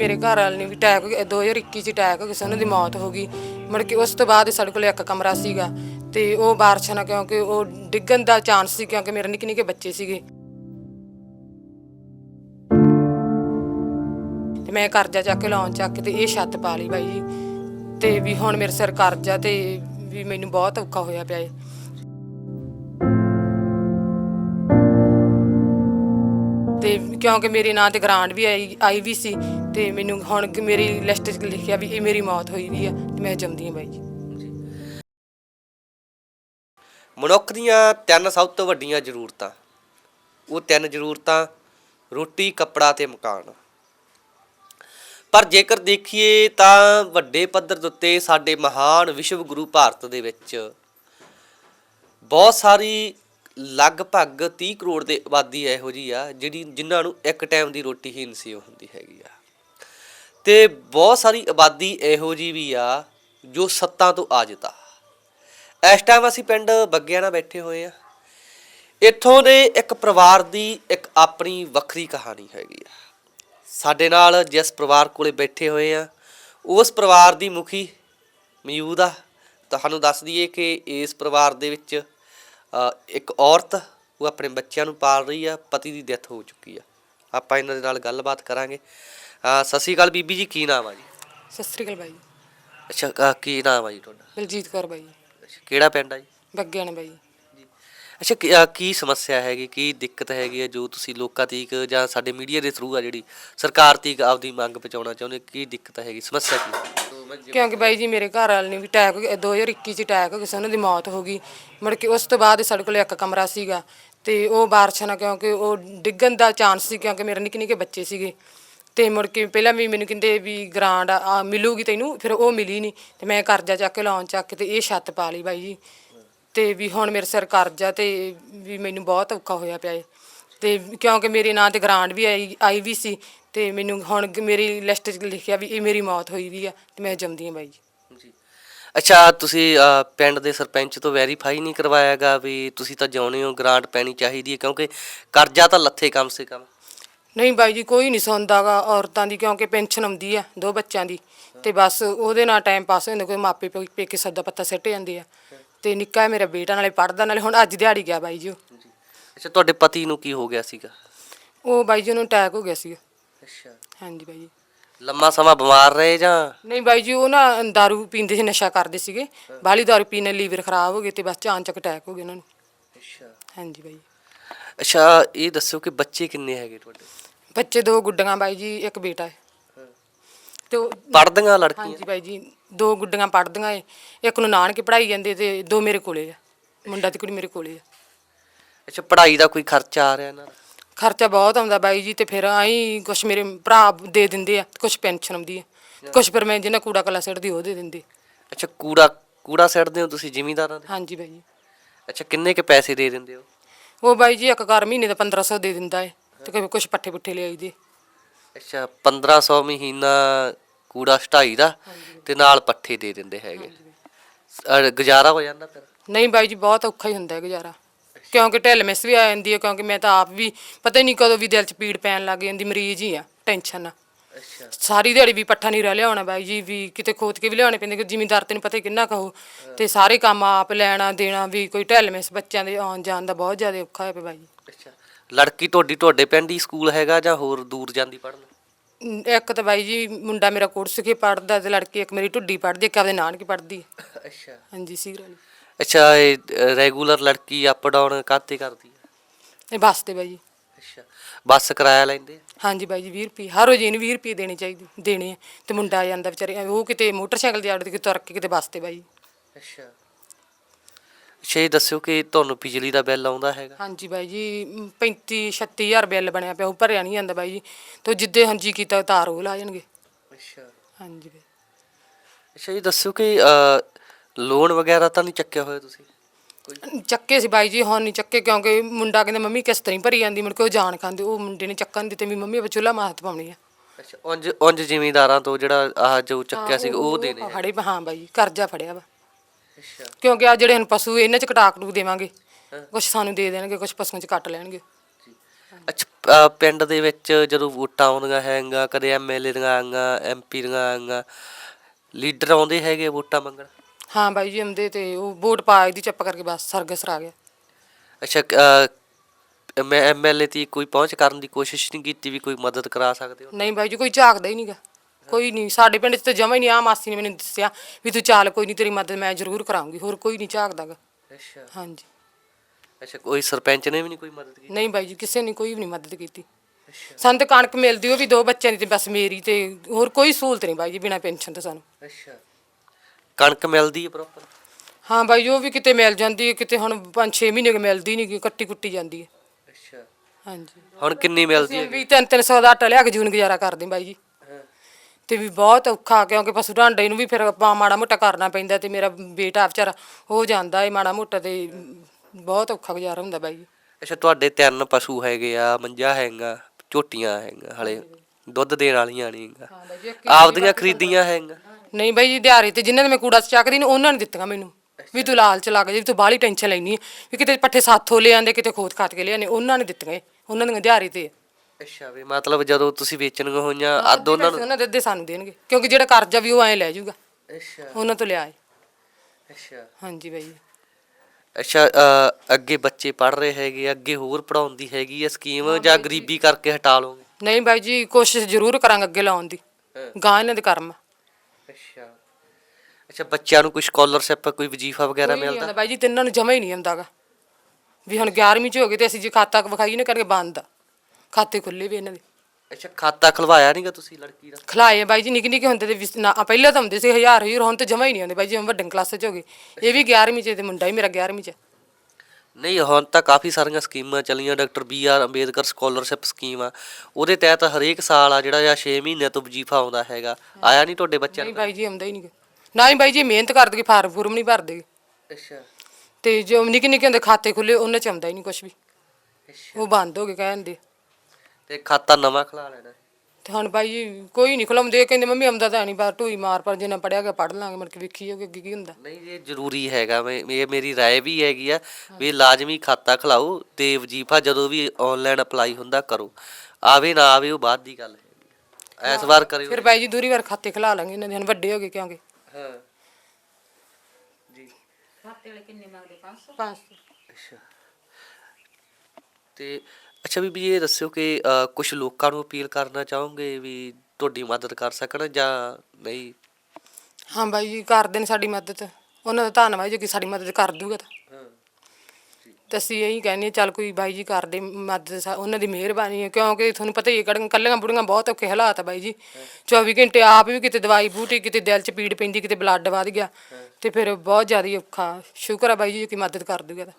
ਮੇਰੇ ਘਰ ਵਾਲੇ ਨੇ ਵੀ ਅਟੈਕ 2021 ਚ ਅਟੈਕ ਹੋ ਗਿਆ ਸੀ ਉਹਨਾਂ ਦੀ ਮੌਤ ਹੋ ਗਈ। ਮੁੜ ਕੇ ਉਸ ਤੋਂ ਬਾਅਦ ਸਾਡੇ ਕੋਲ ਇੱਕ ਕਮਰਾ ਸੀਗਾ ਤੇ ਉਹ ਬਾਰਿਸ਼ ਨਾਲ ਕਿਉਂਕਿ ਉਹ ਡਿੱਗਣ ਦਾ ਚਾਂਸ ਸੀ ਕਿਉਂਕਿ ਮੇਰੇ ਨਿੱਕੇ ਨਿੱਕੇ ਬੱਚੇ ਸੀਗੇ। ਤੇ ਮੈਂ ਕਰਜ਼ਾ ਚੱਕ ਕੇ ਲਾਉਣ ਚੱਕ ਕੇ ਤੇ ਇਹ ਛੱਤ ਪਾ ਲਈ ਬਾਈ ਜੀ। ਤੇ ਵੀ ਹੁਣ ਮੇਰੇ ਸਿਰ ਕਰਜ਼ਾ ਤੇ ਵੀ ਮੈਨੂੰ ਬਹੁਤ ਔਖਾ ਹੋਇਆ ਪਿਆ ਏ। ਤੇ ਕਿਉਂਕਿ ਮੇਰੇ ਨਾਂ ਤੇ ਗ੍ਰਾਂਟ ਵੀ ਆਈ ਆਈ ਵੀ ਸੀ। ਤੇ ਮੈਨੂੰ ਹੁਣ ਕਿ ਮੇਰੀ ਲਿਸਟ 'ਚ ਲਿਖਿਆ ਵੀ ਇਹ ਮੇਰੀ ਮੌਤ ਹੋਈ ਵੀ ਆ, ਤੇ ਮੈਂ ਜੰਮਦੀ ਹਾਂ ਬਾਈ ਜੀ। ਮਨੁੱਖ ਦੀਆਂ ਤਿੰਨ ਸਭ ਤੋਂ ਵੱਡੀਆਂ ਜ਼ਰੂਰਤਾਂ। ਉਹ ਤਿੰਨ ਜ਼ਰੂਰਤਾਂ, ਰੋਟੀ, ਕੱਪੜਾ ਤੇ ਮਕਾਨ। ਪਰ ਜੇਕਰ ਦੇਖੀਏ ਤਾਂ ਵੱਡੇ ਪੱਧਰ ਦੇ ਉੱਤੇ ਸਾਡੇ ਮਹਾਨ ਵਿਸ਼ਵ ਗੁਰੂ ਭਾਰਤ ਦੇ ਵਿੱਚ ਬਹੁਤ ਸਾਰੀ ਲਗਭਗ 30 ਕਰੋੜ ਦੇ ਆਬਾਦੀ ਇਹੋ ਜੀ ਆ, ਜਿਹੜੀ ਜਿਨ੍ਹਾਂ ਨੂੰ ਇੱਕ ਟਾਈਮ ਦੀ ਰੋਟੀ ਹੀ ਨਸੀਬ ਹੁੰਦੀ ਹੈਗੀ ਆ। ਤੇ ਬਹੁਤ ਸਾਰੀ ਆਬਾਦੀ ਇਹੋ ਜੀ ਵੀ ਆ ਜੋ ਸੱਤਾਂ ਤੋਂ ਆਜਤਾ ਇਸ ਟਾਈਮ ਅਸੀਂ ਪਿੰਡ ਬੱਗਿਆਂ ਨਾਲ ਬੈਠੇ ਹੋਏ ਆ। ਇੱਥੋਂ ਦੇ ਇੱਕ ਪਰਿਵਾਰ ਦੀ ਇੱਕ ਆਪਣੀ ਵੱਖਰੀ ਕਹਾਣੀ ਹੈਗੀ ਆ। ਸਾਡੇ ਨਾਲ ਜਿਸ ਪਰਿਵਾਰ ਕੋਲੇ ਬੈਠੇ ਹੋਏ ਆ, ਉਸ ਪਰਿਵਾਰ ਦੀ ਮੁਖੀ ਮੌਜੂਦ ਆ। ਤੁਹਾਨੂੰ ਦੱਸ ਦਈਏ ਕਿ ਇਸ ਪਰਿਵਾਰ ਦੇ ਵਿੱਚ ਇੱਕ ਔਰਤ, ਉਹ ਆਪਣੇ ਬੱਚਿਆਂ ਨੂੰ ਪਾਲ ਰਹੀ ਆ, ਪਤੀ ਦੀ ਡੈਥ ਹੋ ਚੁੱਕੀ ਆ। ਆਪਾਂ ਇਹਨਾਂ ਦੇ ਨਾਲ ਗੱਲਬਾਤ ਕਰਾਂਗੇ। ਅ, ਸਤਿ ਸ਼੍ਰੀ ਅਕਾਲ ਬੀਬੀ ਜੀ ਕੀ ਨਾਮ ਆ ਜੀ? ਸਤਿ ਸ੍ਰੀ ਅਕਾਲ ਬਾਈ। ਅੱਛਾ ਕੀ ਨਾਮ ਆ ਜੀ ਤੁਹਾਡਾ? ਬਲਜੀਤ ਕੌਰ ਬਾਈ। ਅੱਛਾ ਕਿਹੜਾ ਪਿੰਡ ਆ ਜੀ? ਬੱਗਿਆ ਨੇ ਬਾਈ ਅੱਛਾ ਕੀ- ਅਹ ਕੀ ਸਮੱਸਿਆ ਹੈਗੀ ਕੀ ਦਿੱਕਤ ਹੈਗੀ ਹੈ ਜੋ ਤੁਸੀਂ ਲੋਕਾਂ ਤੀਕ ਜਾਂ ਸਾਡੇ ਮੀਡੀਆ ਦੇ ਥਰੂ ਆ ਜਿਹੜੀ ਸਰਕਾਰ ਤੀਕ ਆਪਦੀ ਮੰਗ ਪਹੁੰਚਾਉਣਾ ਚਾਹੁੰਦੇ ਕੀ ਦਿੱਕਤ ਹੈਗੀ ਸਮੱਸਿਆ ਕੀ ਕਿਉਂਕਿ ਬਾਈ ਜੀ ਮੇਰੇ ਘਰ ਵਾਲੇ ਨੇ ਵੀ ਅਟੈਕ 2021 ਚ ਅਟੈਕ ਹੋ ਗਿਆ ਸੀ ਉਹਨਾਂ ਦੀ ਮੌਤ ਹੋ ਗਈ। ਮੁੜ ਕੇ ਉਸ ਤੋਂ ਬਾਅਦ ਸਾਡੇ ਕੋਲ ਇੱਕ ਕਮਰਾ ਸੀਗਾ ਤੇ ਉਹ ਬਾਰਿਸ਼ ਨਾਲ ਕਿਉਂਕਿ ਉਹ ਡਿੱਗਣ ਦਾ ਚਾਂਸ ਸੀ ਕਿਉਂਕਿ ਮੇਰੇ ਨਿੱਕੇ ਨਿੱਕੇ ਬੱਚੇ ਸੀਗੇ। ਤੇ ਮੁੜ ਕੇ ਪਹਿਲਾਂ ਵੀ ਮੈਨੂੰ ਕਹਿੰਦੇ ਵੀ ਗ੍ਰਾਂਟ ਆ ਮਿਲੂਗੀ ਤੈਨੂੰ ਫਿਰ ਉਹ ਮਿਲੀ ਨਹੀਂ। ਤੇ ਮੈਂ ਕਰਜ਼ਾ ਚੱਕ ਕੇ ਲਾਉਣ ਚੱਕ ਕੇ ਤੇ ਇਹ ਛੱਤ ਪਾ ਲਈ ਬਾਈ ਜੀ। ਤੇ ਵੀ ਹੁਣ ਮੇਰੇ ਸਿਰ ਕਰਜ਼ਾ ਤੇ ਵੀ ਮੈਨੂੰ ਬਹੁਤ ਔਖਾ ਹੋਇਆ ਪਿਆ ਏ। ਤੇ ਕਿਉਂਕਿ ਮੇਰੇ ਨਾਂ ਤੇ ਗ੍ਰਾਂਟ ਵੀ ਆਈ ਆਈ ਵੀ ਸੀ ਤੇ ਮੈਨੂੰ ਹੁਣ ਮੇਰੀ ਲਿਸਟ 'ਚ ਲਿਖਿਆ ਵੀ ਇਹ ਮੇਰੀ ਮੌਤ ਹੋਈ ਵੀ ਆ ਤੇ ਮੈਂ ਜੰਮਦੀ ਹਾਂ ਬਾਈ ਜੀ। ਅੱਛਾ ਤੁਸੀਂ ਅਹ, ਪਿੰਡ ਦੇ ਸਰਪੰਚ ਤੋਂ ਵੈਰੀਫਾਈ ਨਹੀਂ ਕਰਵਾਇਆਗਾ ਵੀ ਤੁਸੀਂ ਤਾਂ ਜਿਉਣੇ ਹੋ ਗ੍ਰਾਂਟ ਪੈਣੀ ਚਾਹੀਦੀ ਹੈ ਕਿਉਂਕਿ ਕਰਜ਼ਾ ਤਾਂ ਲੱਥੇ ਕਮ ਸੇ ਕਮ। ਨਹੀਂ ਬਾਈ ਜੀ ਕੋਈ ਨਹੀਂ ਸੁਣਦਾਗਾ ਔਰਤਾਂ ਦੀ ਕਿਉਂਕਿ ਪੈਨਸ਼ਨ ਆਉਂਦੀ ਆ ਦੋ ਬੱਚਿਆਂ ਦੀ ਤੇ ਬਸ ਉਹਦੇ ਨਾਲ ਟਾਈਮ ਪਾਸ ਹੋ ਜਾਂਦਾ ਕੋਈ ਮਾਪੇ ਪੇ ਪੇਕੇ ਸੱਦਾ ਪੱਤਾ ਸਿੱਟ ਜਾਂਦੇ ਆ ਤੇ ਨਿੱਕਾ ਹੈ ਮੇਰਾ ਬੇਟਾ ਨਾਲੇ ਪੜਦਾ ਨਾਲੇ ਹੁਣ ਅੱਜ ਦਿਹਾੜੀ ਗਿਆ ਬਾਈ ਜੀ ਉਹ। ਅੱਛਾ ਤੁਹਾਡੇ ਪਤੀ ਨੂੰ ਕੀ ਹੋ ਗਿਆ ਸੀਗਾ ਉਹ ਬਾਈ ਜੀ ਨੂੰ ਅਟੈਕ ਹੋ ਗਿਆ ਸੀ ਅੱਛਾ ਹਾਂਜੀ ਬਾਈ ਜੀ ਲੰਮਾ ਸਮਾਂ ਬਿਮਾਰ ਰਹੇ ਜਾਂ ਨਹੀਂ ਬਾਈ ਜੀ ਉਹ ਨਾ दारू ਪੀਂਦੇ ਸੀ ਨਸ਼ਾ ਕਰਦੇ ਸੀਗੇ ਬਾਹਲੀ दारू ਪੀਣ ਨਾਲ ਲੀਵਰ ਖਰਾਬ ਹੋ ਗਏ ਤੇ ਬਸ ਚਾਂਚਕ ਅਟੈਕ ਹੋ ਗਿਆ ਉਹਨਾਂ ਨੂੰ ਅੱਛਾ ਹਾਂਜੀ ਬਾਈ ਅੱਛਾ ਇਹ ਦੱਸੋ ਕਿ ਬੱਚੇ ਕਿੰਨੇ ਹੈਗੇ ਤੁਹਾਡੇ? ਬੱਚੇ ਦੋ ਗੁੱਡੀਆਂ ਬਾਈ ਜੀ ਇੱਕ ਬੇਟਾ ਹੈ। ਤੇ ਉਹ- ਪੜਦੀਆਂ ਲੜਕੀਆਂ? ਹਾਂਜੀ ਬਾਈ ਜੀ ਦੋ ਗੁੱਡੀਆਂ ਪੜਦੀਆਂ ਏ। ਇੱਕ ਨੂੰ ਨਾਨਕੇ ਪੜਾਈ ਜਾਂਦੇ ਤੇ ਦੋ ਮੇਰੇ ਕੋਲੇ ਆ। ਮੁੰਡਾ ਤੇ ਕੁੜੀ ਮੇਰੇ ਕੋਲੇ ਆ। ਅੱਛਾ ਪੜ੍ਹਾਈ ਦਾ ਕੋਈ ਖਰਚਾ ਆ ਰਿਹਾ ਇਹਨਾਂ ਦਾ? ਖਰਚਾ ਬਹੁਤ ਆਉਂਦਾ ਬਾਈ ਜੀ ਤੇ ਫਿਰ ਆਈ ਕੁਛ ਮੇਰੇ ਭਰਾ ਦੇ ਦਿੰਦੇ ਆ ਕੁਛ ਪੈਨਸ਼ਨ ਆਉਂਦੀ ਆ। ਕੁਛ ਫਿਰ ਮੈਂ ਜਿਹਨਾਂ ਕੂੜਾ ਕਲਾ ਸਿੱਟਦੀ ਉਹ ਦੇ ਦਿੰਦੇ। ਅੱਛਾ ਕੂੜਾ ਕੂੜਾ ਸਿੱਟਦੇ ਹੋ ਤੁਸੀਂ ਜ਼ਿਮੀਂਦਾਰਾਂ ਦੇ? ਹਾਂਜੀ ਬਾਈ ਜੀ। ਅੱਛਾ ਕਿੰਨੇ ਕੇ ਪੈਸੇ ਦੇ ਦਿੰਦੇ ਹੋ? ਉਹ ਬਾਈ ਜੀ ਇੱਕ ਘਰ ਮਹੀਨੇ ਦਾ 1500 ਦੇ ਦਿੰਦਾ ਏ ਤੇ ਕਦੇ ਕੁਛ ਪੱਠੇ ਪੁੱਠੇ ਲਿਆਈ ਦੇ। ਅੱਛਾ 1500 ਮਹੀਨਾ ਕੂੜਾ ਸਟਾਈ ਦਾ ਤੇ ਨਾਲ ਪੱਠੇ ਦੇ ਦਿੰਦੇ ਹੈਗੇ। ਅਹ ਗੁਜ਼ਾਰਾ ਹੋ ਜਾਂਦਾ ਫਿਰ? ਨਹੀਂ ਬਾਈ ਜੀ ਬਹੁਤ ਔਖਾ ਹੀ ਹੁੰਦਾ ਹੈ ਗੁਜ਼ਾਰਾ। ਕਿਉਂਕਿ ਢਿੱਲ ਮਿਸ ਵੀ ਆ ਜਾਂਦੀ ਹੈ ਕਿਉਂਕਿ ਮੈਂ ਤਾਂ ਆਪ ਵੀ ਪਤਾ ਹੀ ਨਹੀਂ ਕਦੋਂ ਵੀ ਦਿਲ 'ਚ ਪੀੜ ਪੈਣ ਲੱਗ ਜਾਂਦੀ ਮਰੀਜ਼ ਹੀ ਆ ਟੈਨਸ਼ਨ ਅੱਛਾ। ਸਾਰੀ ਦਿਹਾੜੀ ਵੀ ਪੱਠਾ ਨਹੀਂ ਲਿਆਉਣਾ ਬਾਈ ਜੀ ਵੀ ਕਿਤੇ ਖੋਤ ਕੇ ਵੀ ਲਿਆਉਣੇ ਪੈਂਦੇ ਕਿ ਜ਼ਿਮੀਂਦਾਰ ਤੈਨੂੰ ਪਤਾ ਹੀ ਕਿੰਨਾ ਕਹੋ ਤੇ ਸਾਰੇ ਕੰਮ ਆਪ ਲੈਣਾ ਦੇਣਾ ਵੀ ਕੋਈ ਢਿੱਲ ਮਿਸ ਬੱਚਿਆਂ ਦੇ ਆਉਣ ਜਾਣ ਦਾ ਬਹੁਤ ਜ਼ਿਆਦਾ ਔਖਾ ਪਿਆ ਬਾਈ ਜੀ। ਅੱਛਾ। ਲੜਕੀ ਤੁਹਾਡੀ ਤੁਹਾਡੇ ਪਿੰਡ ਹੀ ਸਕੂਲ ਹੈਗਾ ਜਾਂ ਹੋਰ ਦੂਰ ਜਾਂਦੀ ਅਮ, ਇੱਕ ਤਾਂ ਬਾਈ ਜੀ ਮੁੰਡਾ ਮੇਰਾ ਕੋਰਸ ਕੇ ਪੜਦਾ ਤੇ ਲੜਕੀ ਇੱਕ ਮੇਰੀ ਢੁੱਡੀ ਪੜਦੀ ਇੱਕ ਆਪਦੇ ਨਾਨਕੇ ਪੜਦੀ ਅੱਛਾ। ਹਾਂਜੀ ਵਾਲੀ। ਅੱਛਾ ਇਹ ਰੈਗੂਲਰ ਲੜਕੀ ਅਪ ਡਾਊਨ ਕਾਤੇ ਕਰਦੀ ਹੈ? ਇਹ ਬੱਸ ਤੇ ਬਾਈ ਜੀ। ਅੱਛਾ ਬੱਸ ਕਿਰਾਇਆ ਲੈਂਦੇ ਆ? ਹਾਂਜੀ ਬਾਈ ਜੀ 20 ਰੁਪਏ ਹਰ ਰੋਜ਼ ਇਹਨੂੰ 20 ਰੁਪਏ ਦੇਣੇ ਚਾਹੀਦੇ ਦੇਣੇ ਆ ਤੇ ਮੁੰਡਾ ਆ ਜਾਂਦਾ ਵਿਚਾਰੇ ਉਹ ਕਿਤੇ ਮੋਟਰਸਾਈਕਲ ਤੇ ਆੜਦੇ ਕਿਤੇ ਤੁਰ ਕੇ ਕਿਤੇ ਬੱਸ ਤੇ ਬਾਈ ਅੱਛਾ। ਅੱਛਾ ਇਹ ਦੱਸਿਓ ਕਿ ਤੁਹਾਨੂੰ ਬਿਜਲੀ ਦਾ ਬਿੱਲ ਆਉਂਦਾ ਹੈਗਾ? ਹਾਂਜੀ ਬਾਈ ਜੀ 35 36000 ਬਿੱਲ ਬਣਿਆ ਪਿਆ ਉਹ ਭਰਿਆ ਨਹੀਂ ਜਾਂਦਾ ਬਾਈ ਜੀ ਤੇ ਜਿੱਦੇ ਹਾਂਜੀ ਕੀਤਾ ਤਾਰ ਉਹ ਲਾ ਜਾਣਗੇ। ਅੱਛਾ। ਹਾਂਜੀ ਬਾਈ। ਅੱਛਾ ਇਹ ਦੱਸਿਓ ਕਿ ਲੋਨ ਵਗੈਰਾ ਤਾਂ ਨਹੀਂ ਚੱਕਿਆ ਹੋਇਆ ਤੁਸੀਂ? ਚੱਕੇ ਸੀ ਬਾਈ ਜੀ ਹੁਣ ਨਹੀਂ ਚੱਕੇ ਕਿਉਂਕਿ ਮੁੰਡਾ ਕਹਿੰਦਾ ਮੰਮੀ ਕਿਸ ਤਰ੍ਹਾਂ ਭਰੀ ਜਾਂਦੀ। ਮੁੜ ਕੇ ਉਹ ਜਾਣ ਖਾਂਦੇ ਉਹ ਮੁੰਡੇ ਨੇ ਚੱਕਣ ਦਿੱਤੇ ਵੀ ਮੰਮੀ ਆਪਾਂ ਚੁੱਲ੍ਹਾ ਮਾਤ ਪਾਉਣੀ ਆ। ਅੱਛਾ ਉਂਝ ਉਂਝ ਜ਼ਿਮੀਂਦਾਰਾਂ ਤੋਂ ਜਿਹੜਾ ਆਹ ਜੋ ਚੱਕਿਆ ਸੀ ਉਹ ਦੇਣੇ ਹੈ। ਫੜੇ ਹਾਂ ਬਾਈ ਕਰਜ਼ਾ ਫੜਿਆ ਵਾ। ਅੱਛਾ। ਕਿਉਂਕਿ ਆ ਜਿਹੜੇ ਹੁਣ ਪਸ਼ੂ ਇਹਨਾਂ ਚ ਕਟਾ ਕਟੂ ਦੇਵਾਂਗੇ। ਕੁਝ ਸਾਨੂੰ ਦੇ ਦੇਣਗੇ ਕੁਝ ਪਸ਼ੂਆਂ ਚ ਕੱਟ ਲੈਣਗੇ। ਅੱਛਾ ਪਿੰਡ ਦੇ ਵਿੱਚ ਜਦੋਂ ਵੋਟਾਂ ਆਉਂਦੀਆਂ ਹੈਗਾ ਕਦੇ ਐਮਐਲਏ ਦੀਆਂ ਆਈਆਂ ਐਮਪੀ ਦੀਆਂ ਆਈਆਂ ਲੀਡਰ ਆਉਂਦੇ ਹੈਗੇ ਵੋਟਾਂ ਮੰਗਣ? ਹਾਂ ਬਾਈ ਜੀ ਆਉਂਦੇ ਤੇ ਉਹ ਵੋਟ ਪਾ ਦੀ ਚੱਪ ਕਰਕੇ ਬਸ ਸਰਗਸ ਆ ਗਿਆ। ਅੱਛਾ ਮੈਂ ਐਮਐਲਏ ਦੀ ਕੋਈ ਪਹੁੰਚ ਕਰਨ ਦੀ ਕੋਸ਼ਿਸ਼ ਨਹੀਂ ਕੀਤੀ ਵੀ ਕੋਈ ਮਦਦ ਕਰਾ ਸਕਦੇ ਹੋ? ਨਹੀਂ ਬਾਈ ਜੀ ਕੋਈ ਝਾਕਦਾ ਹੀ ਨਹੀਂਗਾ। ਕੋਈ ਨਹੀਂ ਸਾਡੇ ਪਿੰਡ 'ਚ ਤਾਂ ਜਮਾ ਹੀ ਨਹੀਂ ਆ ਮਾਸੀ ਨੇ ਮੈਨੂੰ ਦੱਸਿਆ ਵੀ ਤੂੰ ਚੱਲ ਕੋਈ ਨਹੀਂ ਤੇਰੀ ਮਦਦ ਮੈਂ ਜ਼ਰੂਰ ਕਰਾਉਂਗੀ ਹੋਰ ਕੋਈ ਨਹੀਂ ਝਾਕਦਾਗਾ ਅੱਛਾ। ਹਾਂਜੀ। ਅੱਛਾ ਕੋਈ ਸਰਪੰਚ ਨੇ ਵੀ ਨਹੀਂ ਕੋਈ ਮਦਦ ਕੀਤੀ? ਨਹੀਂ ਬਾਈ ਜੀ ਕਿਸੇ ਨੇ ਕੋਈ ਵੀ ਨਹੀਂ ਮਦਦ ਕੀਤੀ। ਅੱਛਾ। ਸਾਨੂੰ ਤਾਂ ਕਣਕ ਮਿਲਦੀ ਉਹ ਵੀ ਦੋ ਬੱਚਿਆਂ ਦੀ ਤੇ ਬਸ ਮੇਰੀ ਤੇ ਹੋਰ ਕੋਈ ਸਹੂਲਤ ਨਹੀਂ ਬਾਈ ਜੀ ਬਿਨਾ ਪੈਨਸ਼ਨ ਤੋਂ ਸਾਨੂੰ। ਅੱਛਾ। ਕਣਕ ਮਿਲਦੀ ਹੈ ਪ੍ਰੋਪਰ ਹਾਂ ਬਾਈ ਜੀ ਉਹ ਵੀ ਕਿਤੇ ਮਿਲ ਜਾਂਦੀ ਹੈ ਕਿਤੇ ਹੁਣ 5-6 ਮਹੀਨੇ ਕੁ ਮਿਲਦੀ ਨਹੀਂ ਗੀ ਕੱਟੀ ਕੁੱਟੀ ਜਾਂਦੀ ਹੈ। ਅੱਛਾ। ਹਾਂਜੀ। ਹੁਣ ਕਿੰਨੀ ਮਿਲਦੀ ਹੈ ਵੀ 3-300 ਦਾ ਆਟਾ ਲਿਆ ਕੇ ਜੂਨ ਗੁਜ਼ਾਰਾ ਕਰਦੇ ਬਾਈ ਜੀ। ਹਾਂ। ਤੇ ਵੀ ਬਹੁਤ ਔਖਾ ਕਿਉਂਕਿ ਪਸ਼ੂ ਢਾਂਡੇ ਨੂੰ ਵੀ ਫਿਰ ਆਪਾਂ ਮਾੜਾ ਮੋਟਾ ਕਰਨਾ ਪੈਂਦਾ ਤੇ ਮੇਰਾ ਬੇਟਾ ਵਿਚਾਰਾ ਹੋ ਜਾਂਦਾ ਏ ਮਾੜਾ ਮੋਟਾ ਤੇ ਬਹੁਤ ਔਖਾ ਗੁਜ਼ਾਰਾ ਹੁੰਦਾ ਬਾਈ ਜੀ। ਅੱਛਾ ਤੁਹਾਡੇ ਤਿੰਨ ਪਸ਼ੂ ਹੈਗੇ ਆ ਮੰਜਾ ਹੈਗਾ ਝੋਟੀਆਂ ਹੈਗਾ ਹਲੇ ਦੁੱਧ ਦੇਣ ਵਾਲੀਆਂ ਨਹੀਂ ਹੈਗਾ ਹਾਂ ਬਾਈ ਜੀ ਆਪਦੀਆਂ ਖਰੀਦੀਆਂ ਹੈਗਾ ਨਹੀਂ ਬਾਈ ਜੀ ਦਿਹਾੜੀ ਤੇ ਜਿਨ੍ਹਾਂ ਨੇ ਮੈਂ ਕੂੜਾ ਚੱਕਦੀ ਨੇ ਉਹਨਾਂ ਨੇ ਦਿੱਤੀਆਂ ਮੈਨੂੰ। ਵੀ ਤੂੰ ਲਾਲਚ ਲੱਗ ਜਾ ਵੀ ਤੂੰ ਬਾਹਲੀ ਟੈਨਸ਼ਨ ਲੈਣੀ ਵੀ ਕਿਤੇ ਪੱਠੇ ਸਾਥੋਂ ਲੈ ਆਂਦੇ ਕਿਤੇ ਖੋਤ ਖਾਤ ਕੇ ਲਿਆਂਦੇ ਉਹਨਾਂ ਨੇ ਦਿੱਤੀਆਂ ਉਹਨਾਂ ਦੀਆਂ ਦਿਹਾੜੀ ਤੇ ਆ। ਅੱਛਾ ਵੀ ਮਤਲਬ ਜਦੋਂ ਤੁਸੀਂ ਵੇਚਣੀਆਂ ਹੋਈਆਂ ਆ ਦੋਨਾਂ ਨੂੰ ਉਹਨਾਂ ਦੇ ਅੱਧੇ ਸਾਨੂੰ ਦੇਣਗੇ ਕਿਉਂਕਿ ਜਿਹੜਾ ਕਰਜ਼ਾ ਵੀ ਉਹ ਐਂ ਲੈ ਜਾਊਗਾ। ਅੱਛਾ। ਉਹਨਾਂ ਤੋਂ ਲਿਆ ਏ ਅੱਛਾ। ਹਾਂਜੀ ਬਾਈ ਜੀ। ਅੱਛਾ ਅ, ਅੱਗੇ ਬੱਚੇ ਪੜ ਰਹੇ ਹੈਗੇ ਅੱਗੇ ਹੋਰ ਪੜਾਉਣ ਦੀ ਹੈਗੀ ਆ ਸਕੀਮ ਜਾਂ ਗਰੀਬੀ ਕਰਕੇ ਹਟਾ ਲਓਗੇ? ਨਹੀਂ ਬਾਈ ਜੀ ਕੋਸ਼ਿਸ਼ ਜ਼ਰੂਰ ਕਰਾਂਗੇ ਅੱਗੇ ਲਾਉਣ ਦੀ। ਗਾਂ ਇਹਨਾਂ ਦੇ ਕਰਮ ਆ। ਅੱਛਾ। ਅੱਛਾ ਬੱਚਿਆਂ ਨੂੰ ਕੋਈ ਸਕਾਲਰਸ਼ਿਪ ਕੋਈ ਵਜ਼ੀਫਾ ਵਗੈਰਾ ਕੋਈ ਨਹੀਂ ਮਿਲਦਾ? ਆਉਂਦਾ ਬਾਈ ਜੀ ਤਿੰਨਾਂ ਨੂੰ ਜਮਾ ਹੀ ਨਹੀਂ ਆਉਂਦਾਗਾ। ਵੀ ਹੁਣ 11ਵੀਂ ਚ ਹੋ ਗਏ ਤੇ ਅਸੀਂ ਜੇ ਖਾਤਾ ਵਿਖਾਈ ਨਾ ਕਰਕੇ ਬੰਦ ਆ। ਖਾਤੇ ਖੁੱਲੇ ਵੀ ਇਹਨਾਂ ਦੇ। ਅੱਛਾ ਖਾਤਾ ਖਲਵਾਇਆ ਨਹੀਂਗਾ ਤੁਸੀਂ ਲੜਕੀ ਦਾ? ਖਲਾਏ ਬਾਈ ਜੀ ਨਿੱਕੇ ਨਿੱਕੇ ਹੁੰਦੇ ਤੇ ਵਿਸ- ਨਾ ਪਹਿਲਾਂ ਤਾਂ ਹੁੰਦੇ ਸੀ ਹਜ਼ਾਰ ਹਜ਼ਾਰ ਹੁਣ ਤੇ ਜਮਾ ਹੀ ਨਹੀਂ ਆਉਂਦੇ ਬਾਈ ਜੀ ਹੁਣ ਵੱਡੇ ਕਲਾਸ ਚ ਹੋ ਗਏ। ਇਹ ਵੀ 11ਵੀਂ ਚ ਤੇ ਮੁੰਡਾ ਹੀ ਮੇਰਾ 11ਵੀਂ ਚ। ਨਹੀਂ ਹੁਣ ਤਾਂ ਕਾਫੀ ਸਾਰੀਆਂ ਸਕੀਮਾਂ ਚੱਲੀਆਂ doctor B R Ambedkar scholarship scheme ਆ। ਉਹਦੇ ਤਹਿਤ ਹਰੇਕ ਸਾਲ ਆ ਜਿਹੜਾ ਜਾਂ 6 ਮਹੀਨਿਆਂ ਤੋਂ ਵਜ਼ੀਫਾ ਆਉਂਦਾ ਹੈਗਾ। ਆਇਆ ਨਹੀਂ ਤੁਹਾਡੇ ਬੱਚਿਆਂ ਨਹੀਂ ਨੂੰ ਬਾਈ ਜੀ ਆਉਂਦਾ ਹੀ ਨਹੀਂ। ਨਾ ਹੀ ਬਾਈ ਜੀ ਮਿਹਨਤ ਕਰਦੇ ਕਿ ਫਾਰਮ ਫੁਰਮ ਨਹੀਂ ਭਰਦੇ। ਅੱਛਾ। ਤੇ ਜੋ ਨਿੱਕੇ ਨਿੱਕੇ ਹੁੰਦੇ ਖਾਤੇ ਖੁੱਲੇ ਉਹਨਾਂ ਚ ਆਉਂਦਾ ਹੀ ਨਹੀਂ ਕੁਝ ਵੀ। ਉਹ ਬੰਦ ਹੋ ਗਏ ਕਹਿੰਦੇ ਤੇ ਖਾਤਾ ਨਵਾਂ ਖਲਾ ਲੈਣਾ। ਤੇ ਹੁਣ ਬਾਈ ਜੀ ਕੋਈ ਨਹੀਂ ਖੁਲਾਉਂਦੇ ਕਹਿੰਦੇ ਮੰਮੀ ਆਉਂਦਾ ਤਾਂ ਨਹੀਂ ਬਾਹਰ ਢੂਈ ਮਾਰ ਪਰ ਜਿੰਨਾ ਪੜਿਆ ਗਿਆ ਪੜ ਲਾਂਗੇ ਮੜ ਕੇ ਵੇਖੀ ਜਾਓਗੇ ਅੱਗੇ ਕੀ ਹੁੰਦਾ ਨਹੀਂ ਇਹ ਜ਼ਰੂਰੀ ਹੈਗਾ ਮੈਂ ਇਹ ਮੇਰੀ رائے ਵੀ ਹੈਗੀ ਆ ਵੀ ਲਾਜ਼ਮੀ ਖਾਤਾ ਖਲਾਓ ਤੇ ਵਜ਼ੀਫਾ ਜਦੋਂ ਵੀ ਆਨਲਾਈਨ ਅਪਲਾਈ ਹੁੰਦਾ ਕਰੋ ਆਵੇ ਨਾ ਆਵੇ ਉਹ ਬਾਅਦ ਦੀ ਗੱਲ ਹੈਗੀ ਆ। ਇਸ ਵਾਰ ਕਰਿਓ ਫਿਰ ਬਾਈ ਜੀ ਦੂਰੀ ਵਾਰ ਖਾਤੇ ਖਿਲਾ ਲਾਂਗੇ ਇਹਨਾਂ ਦੇ ਹੁਣ ਵੱਡੇ ਹੋ ਗਏ ਕਿਉਂਕਿ ਹਾਂ ਜੀ ਖਾਤੇ ਵਾਲੇ ਕਿੰਨੇ ਮੰਗਦੇ 500 ਪੰਜ ਅੱਛਾ ਤੇ ਅੱਛਾ ਬੀਬੀ ਇਹ ਦੱਸਿਓ ਕਿ ਕੁਝ ਲੋਕਾਂ ਨੂੰ ਅਪੀਲ ਕਰਨਾ ਚਾਹੋਗੇ ਵੀ ਤੁਹਾਡੀ ਮਦਦ ਕਰ ਸਕਣ ਜਾਂ ਨਹੀਂ? ਹਾਂ ਬਾਈ ਜੀ ਕਰਦੇ ਨੇ ਸਾਡੀ ਮਦਦ। ਉਹਨਾਂ ਦਾ ਧੰਨਵਾਦ ਜੇ ਕਿ ਸਾਡੀ ਮਦਦ ਕਰ ਦੂਗਾ ਤਾਂ। ਤੇ ਅਸੀਂ ਇਹੀ ਕਹਿੰਦੇ ਹਾਂ ਚੱਲ ਕੋਈ ਬਾਈ ਜੀ ਕਰਦੇ ਮਦਦ ਸਾ- ਉਹਨਾਂ ਦੀ ਮਿਹਰਬਾਨੀ ਹੈ। ਕਿਉਂਕਿ ਤੁਹਾਨੂੰ ਪਤਾ ਹੀ ਹੈ ਕੜੀਆਂ ਕੱਲੀਆਂ ਬੁੜੀਆਂ ਬਹੁਤ ਔਖੇ ਹਾਲਾਤ ਆ ਬਾਈ ਜੀ। 24 ਘੰਟੇ ਆਪ ਵੀ ਕਿਤੇ ਦਵਾਈ ਬੂਟੀ ਕਿਤੇ ਦਿਲ 'ਚ ਪੀੜ ਪੈਂਦੀ ਕਿਤੇ ਬਲੱਡ ਵੱਧ ਗਿਆ। ਤੇ ਫਿਰ ਬਹੁਤ ਜ਼ਿਆਦਾ ਔਖਾ। ਸ਼ੁਕਰ ਆ ਬਾਈ ਜੀ ਕਿ ਮਦਦ ਕਰ ਦੂਗਾ ਤਾਂ।